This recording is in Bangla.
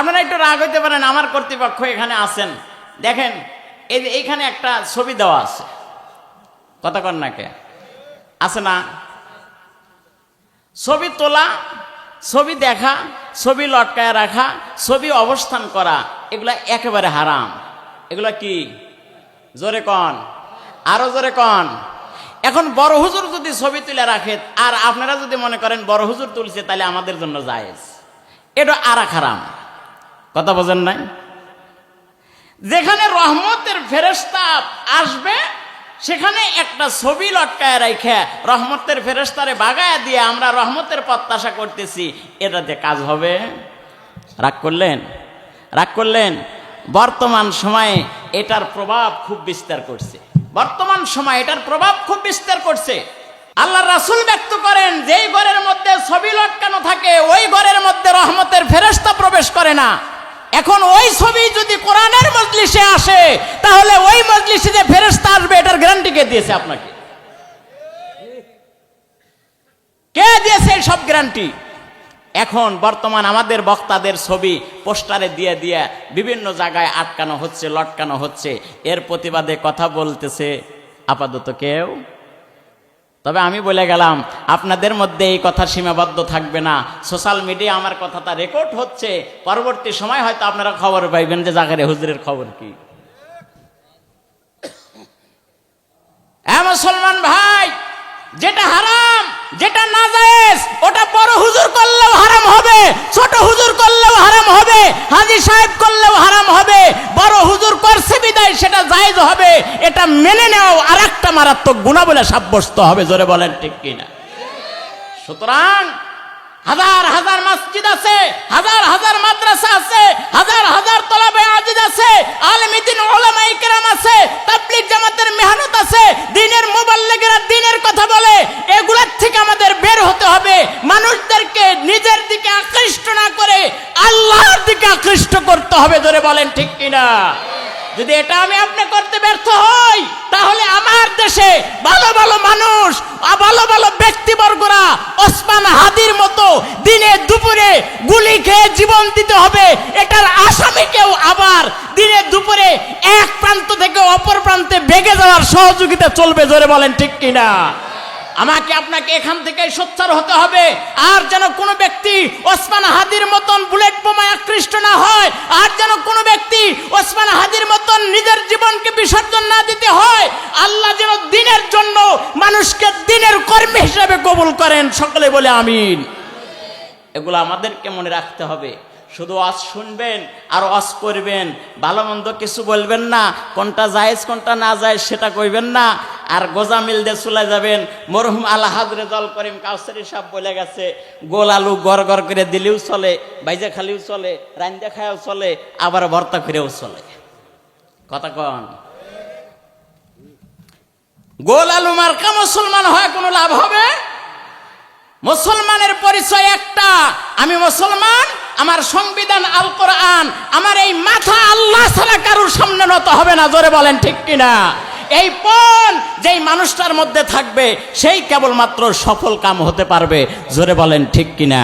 আপনারা একটু রাগ হইতে পারেন, আমার কর্তৃপক্ষ এখানে আছেন। দেখেন, এই যে এইখানে একটা ছবি দেওয়া আছে। কথা কর না কে? আছে না? ছবি তোলা, ছবি দেখা, ছবি লটকায় রাখা, ছবি অবস্থান করা, এগুলা একেবারে হারাম। এগুলা কি? জোরে কন। আরও জোরে কন। এখন বড় হুজুর যদি ছবি তুলে রাখে, আর আপনারা যদি মনে করেন বড় হুজুর তুলছে, তাহলে আমাদের জন্য জায়েজ। এটা আরা খারাম কথা বোঝেন নাই? যেখানে রহমতের ফেরেস্তা আসবে, সেখানে একটা ছবি লটকায় রেখে রহমতের ফেরেস্তারে বাগায় দিয়ে আমরা রহমতের প্রত্যাশা করতেছি। এটাতে কাজ হবে? রাগ করলেন? রাগ করলেন? বর্তমান সময়ে এটার প্রভাব খুব বিস্তার করছে। বর্তমান সময় এটার প্রভাব খুব বিস্তার করছে। আল্লাহ রাসুল ব্যক্ত করেন, যেই ঘরের মধ্যে ছবি লটকানো থাকে, ওই ঘরের মধ্যে রহমতের ফেরেস্তা প্রবেশ করে না। এখন ওই ছবি যদি কোরআনের মজলিসে আসে, তাহলে ওই মজলিসে যে ফেরেস্তা আসবে, এটার গ্যারান্টি কে দিয়েছে আপনাকে? কে দিয়েছে সব গ্যারান্টি এখন বর্তমান আমাদের বক্তাদের ছবি পোস্টারে দিয়ে দিয়ে বিভিন্ন জায়গায় আটকানো হচ্ছে, লটকানো হচ্ছে। এর প্রতিবাদে কথা বলতেছে আপাতত কেউ তবে আমি বলে গেলাম, আপনাদের মধ্যে এই কথা সীমাবদ্ধ থাকবে না। সোশ্যাল মিডিয়া আমার কথাটা রেকর্ড হচ্ছে। পরবর্তী সময় হয়তো আপনারা খবর পাইবেন যে জাগারে হুজুরের খবর কি। মুসলমান ভাই, যেটা হারাম, যেটা না জায়েজ ওটা বড় হুজুর করলেও হারাম হবে, ছোট হুজুর করলেও হারাম হবে হাজি সাহেব করলেও হারাম হবে বড় হুজুর করছে বিদায় সেটা জায়েজ হবে এটা নেওয়াও আর একটা মারাত্মক গুণা বলে সাব্যস্ত হবে, জোরে বলেন ঠিক কিনা? সুতরাং হাজার হাজার মসজিদ আছে, হাজার হাজার মাদ্রাসা আছে, হাজার হাজার তলাবে আজিদ আছে আলমিদিন ওলামাই কেরাম আছে, তাবলিগ জামাতের মেহনত আছে, দিনের মোবাল্লিগেরা দিনের কথা বলে, এগুলোর থেকে আমাদের বের হতে হবে। মানুষদেরকে নিজের দিকে আকৃষ্ট না করে আল্লাহর দিকে আকৃষ্ট করতে হবে ধরে বলেন ঠিক কিনা? যদি এটা আমি আপনি করতে ব্যর্থ হই, তাহলে আমার দেশে ভালো ভালো মানুষ ভালো ভালো ব্যক্তিবর্গরা ওসমান হাদির মতো দিনে দুপুরে গুলি খেয়ে জীবন দিতে হবে, এটার আসামিকেও আবার দিনে দুপুরে এক প্রান্ত থেকে অপর প্রান্তে বেগে যাওয়ার সহযোগিতা চলবে জোরে বলেন ঠিক কিনা? আমাকে আপনাকে এখান থেকে সোচ্চার হতে হবে, আর যেন কোনো ব্যক্তি ওসমান হাদির মতন বুলেট বোমায় আকৃষ্ট না হয়, আর যেন কোনো ব্যক্তি ওসমান হাদির মতন নিজের জীবনকে বিসর্জন না দিতে হয়, আল্লাহ যেন দিনের জন্য মানুষকে দিনের কর্মী হিসাবে কবুল করেন। সকলে বলে আমিন। এগুলো আমাদেরকে মনে রাখতে হবে। শুধু অস শুনবেন আর অস করবেন। ভালো মন্দ কিছু বলবেন না। কোনটা জায়েজ, কোনটা না যায় সেটা কইবেন না। আর গোজামিল দিয়ে চলে যাবেন। মরহুম আল্লাহ জল করিম কাউসারি সাহেব বলে গেছে, গোল আলু গড় গড় করে দিলেও চলে, বাইজা খালিও চলে রান্দা খায়াও চলে, আবার ভর্তা করেও চলে। কথা কন। গোল আলু মার্কা মুসলমান হয়, কোনো লাভ হবে? মুসলমানের পরিচয় একটা। আমি মুসলমান, আমার সংবিধান, আল কোরআন, আমার এই মাথা আল্লাহ ছাড়া কারোর সামনে নত হবে না, জোরে বলেন ঠিক কিনা? এই পণ যেই মানুষটার মধ্যে থাকবে, সেই কেবলমাত্র সফল কাম হতে পারবে, জোরে বলেন ঠিক কিনা?